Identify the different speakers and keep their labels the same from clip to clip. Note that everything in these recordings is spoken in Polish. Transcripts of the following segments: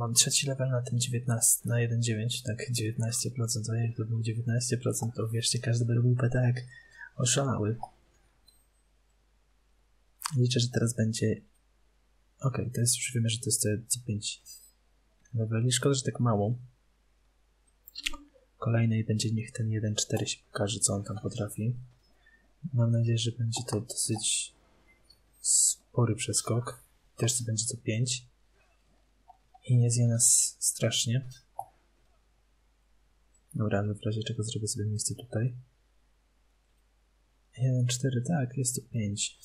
Speaker 1: Mam trzeci level na tym 19, na 1.9, tak 19%, a jak to był 19%, to wierzcie, każdy by robił PT oszalały. Liczę, że teraz będzie... To jest już wiemy, że to jest co 5 leveli. Szkoda, że tak mało. Kolejnej będzie niech ten 1.4 się pokaże, co on tam potrafi. Mam nadzieję, że będzie to dosyć spory przeskok. Też to będzie co 5 i nie zje nas strasznie. Dobra, ale w razie czego zrobię sobie miejsce tutaj. 1, 4, tak, jest to 5.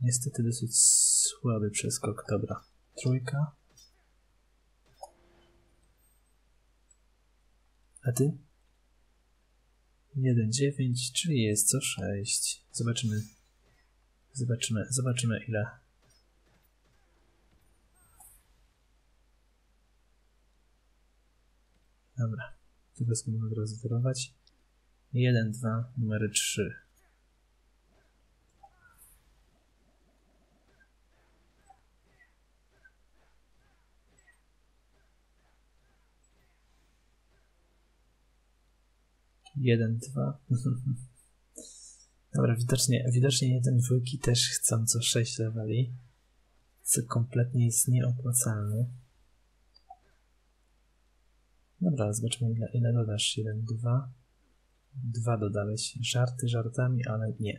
Speaker 1: Niestety dosyć słaby przeskok, dobra. Trójka. A ty? 1, 9, czyli jest co 6. Zobaczymy. Zobaczymy, zobaczymy ile Dobra, sobie mogę od razu sterować. 1, 2, numery 3. Jeden, dwa. Dobra, widocznie, widocznie jeden, dwójki też chcą co 6 leveli, co kompletnie jest nieopłacalne. Dobra, zobaczmy ile, ile dodasz. 1, 2. 2 dodałeś. Żarty żartami, ale nie.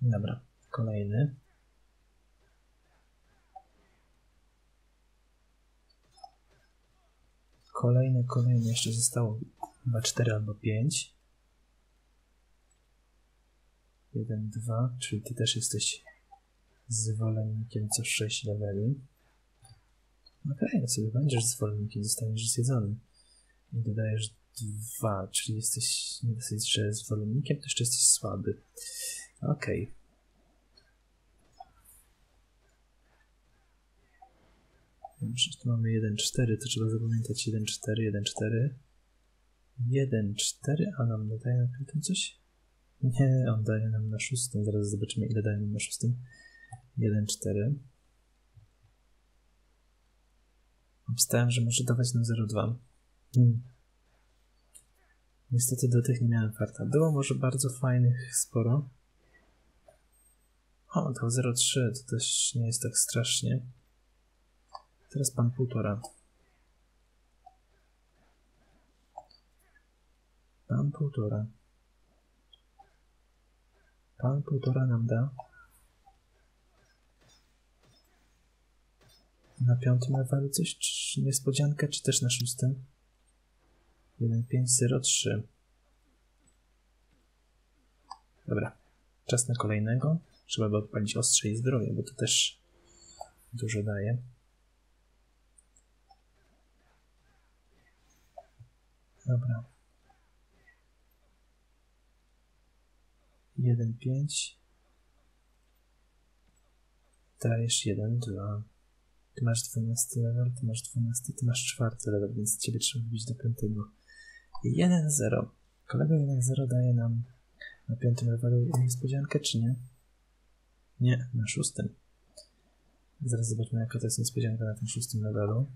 Speaker 1: Dobra, kolejny. Kolejny, kolejny. Jeszcze zostało chyba 4 albo 5. 1, 2, czyli ty też jesteś zwolennikiem co 6 leveli. Okej, okay, no sobie będziesz zwolennikiem, zostaniesz zjedzony. I dodajesz dwa, czyli jesteś nie dosyć, że zwolennikiem, to jeszcze jesteś słaby. Okej. Okay. Dobrze, tu mamy 1-4, to trzeba zapamiętać 1-4, 1-4. 1-4, a nam daje na piątym coś? Nie, on daje nam na szóstym, zaraz zobaczymy ile daje nam na szóstym. 1-4. Obstałem, że może dawać nam 0,2. Hmm. Niestety do tych nie miałem farta. Było może bardzo fajnych sporo. O, to 0,3 to też nie jest tak strasznie. Teraz pan półtora. Pan półtora. Pan półtora nam da. Na piątym levelu coś, czy niespodziankę, czy też na szóstym? 1503. Dobra, czas na kolejnego. Trzeba by odpalić ostrze i zdrowie, bo to też dużo daje. Dobra. 1,5. Dajesz 1, 2. Ty masz 12 level, ty masz 12, ty masz 4 level, więc ciebie trzeba wbić do 5. 1-0. Kolega 1-0 daje nam na 5 levelu niespodziankę, czy nie? Nie, na 6. Zaraz zobaczmy, jaka to jest niespodzianka na tym 6 levelu.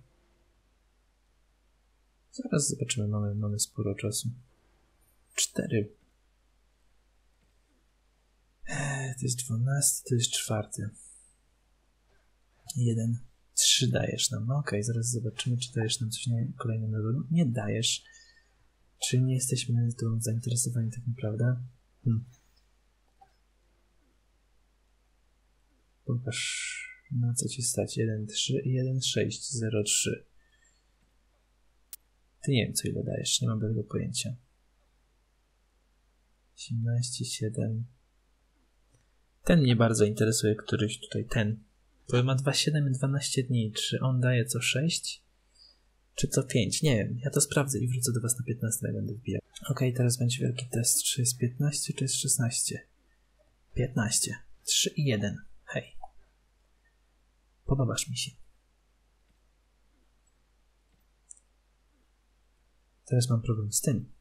Speaker 1: Zaraz zobaczymy, mamy, mamy sporo czasu. 4. Eee, to jest 12, to jest 4. 1. 3 dajesz nam. No okej, okay, zaraz zobaczymy, czy dajesz nam coś kolejnym levelu. Nie dajesz. Czy nie jesteśmy tu zainteresowani tak naprawdę? Hmm. Pokaż na co ci stać. 1,3 i 1,6,03. Ty nie wiem, co ile dajesz. Nie mam tego pojęcia. 18,7. Ten mnie bardzo interesuje, któryś tutaj, ten. Bo ma 2,7 i 12 dni. Czy on daje co 6? Czy co 5? Nie wiem. Ja to sprawdzę i wrócę do Was na 15 jak będę wbijał. Ok, teraz będzie wielki test. Czy jest 15, czy jest 16? 15. 3 i 1. Hej. Podobasz mi się. Teraz mam problem z tym.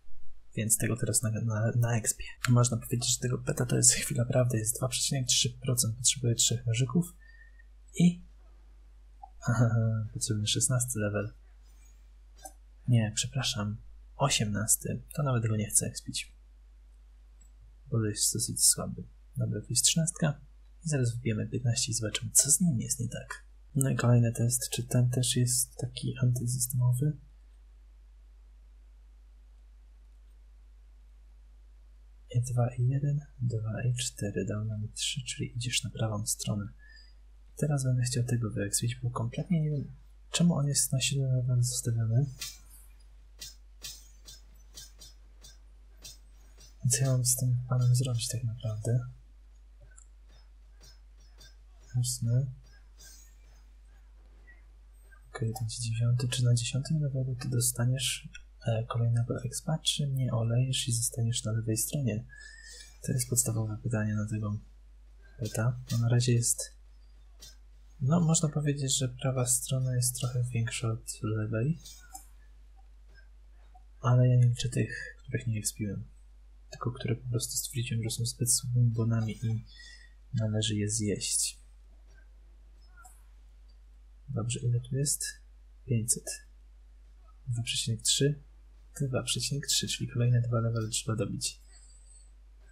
Speaker 1: więc tego teraz na, na, na expie. Można powiedzieć, że tego beta to jest chwila prawdy, jest 2,3%, potrzebuje 3 nożyków i potrzebny 16 level. Nie, przepraszam, 18. To nawet go nie chcę expić, bo jest dosyć słaby. Dobra, to jest 13 i zaraz wbijemy 15 i zobaczymy, co z nim jest nie tak. No i kolejny test, czy ten też jest taki antysystemowy? I 2 i 1, 2 i 4, dał nam 3, czyli idziesz na prawą stronę. Teraz będę chciał tego wyekspić, bo kompletnie nie wiem, czemu on jest na 7 level zostawiony. Co ja mam z tym panem zrobić tak naprawdę? Ósmy. Okej, okay, będzie dziewiąty. Czy na dziesiątym levelu ty dostaniesz e, kolejnego expa, czy nie olejesz i zostaniesz na lewej stronie? To jest podstawowe pytanie na tego beta. No na razie jest... No, można powiedzieć, że prawa strona jest trochę większa od lewej. Ale ja nie liczę tych, których nie expiłem. Tylko które po prostu stwierdziłem, że są zbyt słabymi bonami i należy je zjeść. Dobrze, ile tu jest? 500. 2,3. 2,3, czyli kolejne dwa levely trzeba dobić.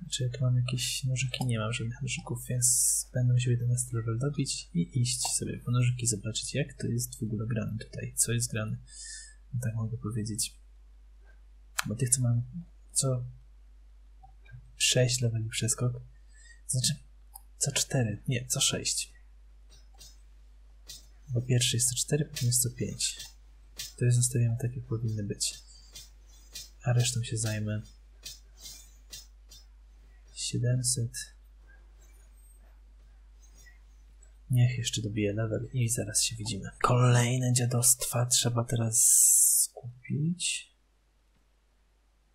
Speaker 1: Czy jak mam jakieś nożyki? Nie mam żadnych nożyków, więc będę musiał 11 level dobić i iść sobie po nożyki, zobaczyć jak to jest w ogóle grane tutaj, co jest grane. No tak mogę powiedzieć. Bo tych, co mam co 6 leveli przeskok, znaczy co 4, nie, co 6. Bo pierwszy jest to 4, potem jest to 5. To jest zostawiamy tak, jak powinny być. A resztą się zajmę. 700. Niech jeszcze dobije level i zaraz się widzimy. Kolejne dziadostwa trzeba teraz skupić.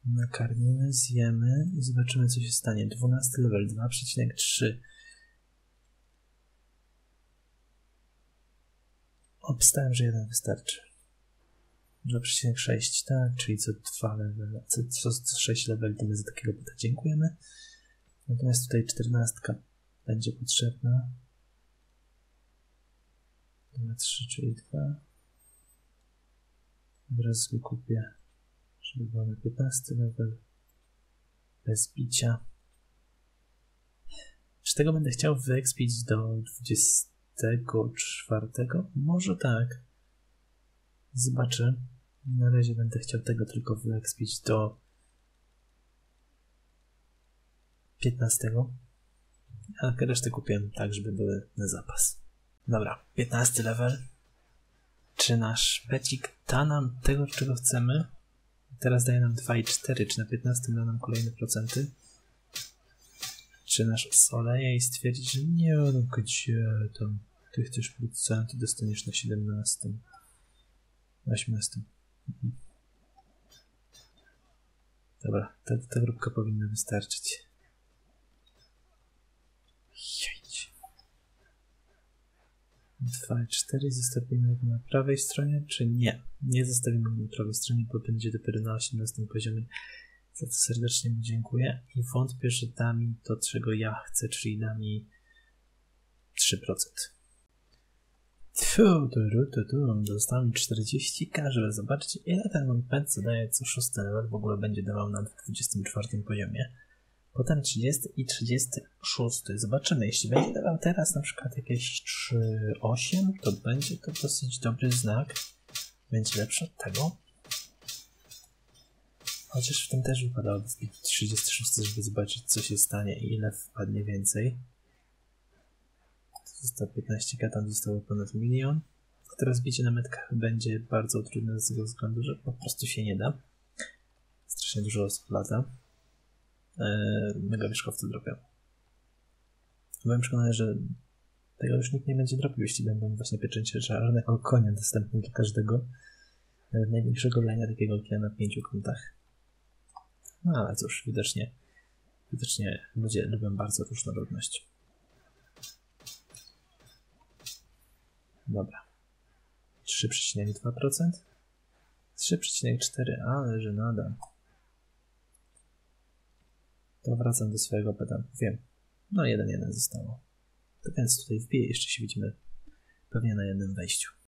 Speaker 1: Nakarmimy, zjemy i zobaczymy co się stanie. 12 level 2,3 Obstałem, że jeden wystarczy. 2,6, tak, czyli co 2 level, co, co, co 6 level to za takiego beta dziękujemy. Natomiast tutaj 14 będzie potrzebna. 2, 3, czyli 2. Teraz sobie kupię, żeby było na 15 level. Bez bicia. Czy tego będę chciał wyekspić do 20 tego czwartego? Może tak. Zobaczę. Na razie będę chciał tego tylko wyekspić do 15. A resztę kupiłem tak, żeby były na zapas. Dobra, 15 level. Czy nasz becik da nam tego, czego chcemy? Teraz daje nam 2,4. Czy na 15 da nam kolejne procenty? czy nasz osoleje i stwierdzi, że nie, no gdzie tam, ty chcesz procenty, dostaniesz na 17, 18. Mhm. Dobra, ta, ta grupka powinna wystarczyć. Jedź. 2 i 4 zostawimy go na prawej stronie, czy nie? Nie zostawimy go na prawej stronie, bo będzie dopiero na 18 poziomie. Za to serdecznie mu dziękuję i wątpię, że da mi to, czego ja chcę, czyli da mi 3%. Tfu, tu, tu, tu, dostałem 40k, żeby zobaczyć ile ten mój pet zadaje co 6 level w ogóle będzie dawał na 24 poziomie. Potem 30 i 36. Zobaczymy, jeśli będzie dawał teraz na przykład jakieś 3,8, to będzie to dosyć dobry znak. Będzie lepszy od tego. Chociaż w tym też wypadałoby wbić 36, żeby zobaczyć, co się stanie i ile wpadnie więcej. Zostało 15k, tam zostało ponad milion. Teraz bicie na metkach będzie bardzo trudne z tego względu, że po prostu się nie da. Strasznie dużo osób lata. Eee, mega wierzchowcy dropią. Byłem przekonany, że tego już nikt nie będzie dropił, jeśli będą właśnie pieczęcie czarnego konia dostępne dla każdego. Nawet największego lenia takiego jak ja na pięciu kątach. No ale cóż, widocznie, widocznie ludzie lubią bardzo różnorodność. Dobra. 3,2%? 3,4, ale że nada. To wracam do swojego pedantu. Wiem. No jeden jeden zostało. To więc tutaj wbiję, jeszcze się widzimy pewnie na jednym wejściu.